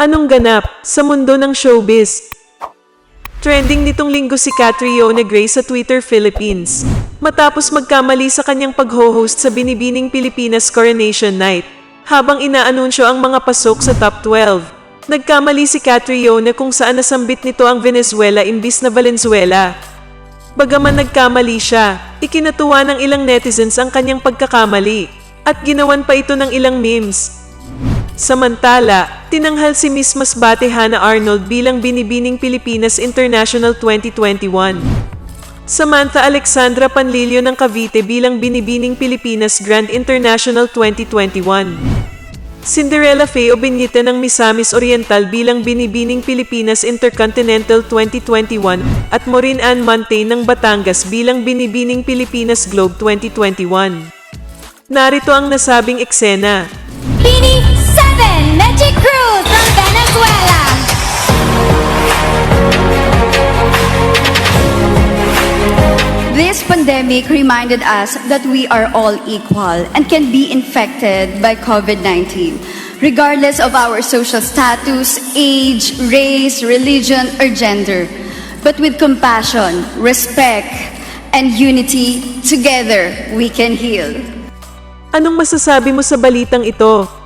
Anong ganap sa mundo ng showbiz? Trending nitong linggo si Catriona Gray sa Twitter Philippines. Matapos magkamali sa kanyang pag-ho-host sa Binibining Pilipinas Coronation Night, habang inaanunsyo ang mga pasok sa top 12. Nagkamali si Catriona kung saan nasambit nito ang Venezuela imbis na Valenzuela. Bagaman nagkamali siya, ikinatuwa ng ilang netizens ang kanyang pagkakamali at ginawan pa ito ng ilang memes. Samantala, tinanghal si Miss Masbate Hannah Arnold bilang Binibining Pilipinas International 2021. Samantha Alexandra Panlilio ng Cavite bilang Binibining Pilipinas Grand International 2021. Cinderella Faye Obenita ng Misamis Oriental bilang Binibining Pilipinas Intercontinental 2021 at Maureen Ann Montaigne ng Batangas bilang Binibining Pilipinas Globe 2021. Narito ang nasabing eksena. Bini This pandemic reminded us that we are all equal and can be infected by COVID 19, regardless of our social status, age, race, religion, or gender. But with compassion, respect, and unity, together we can heal. Anong masasabi mo sa balitang ito?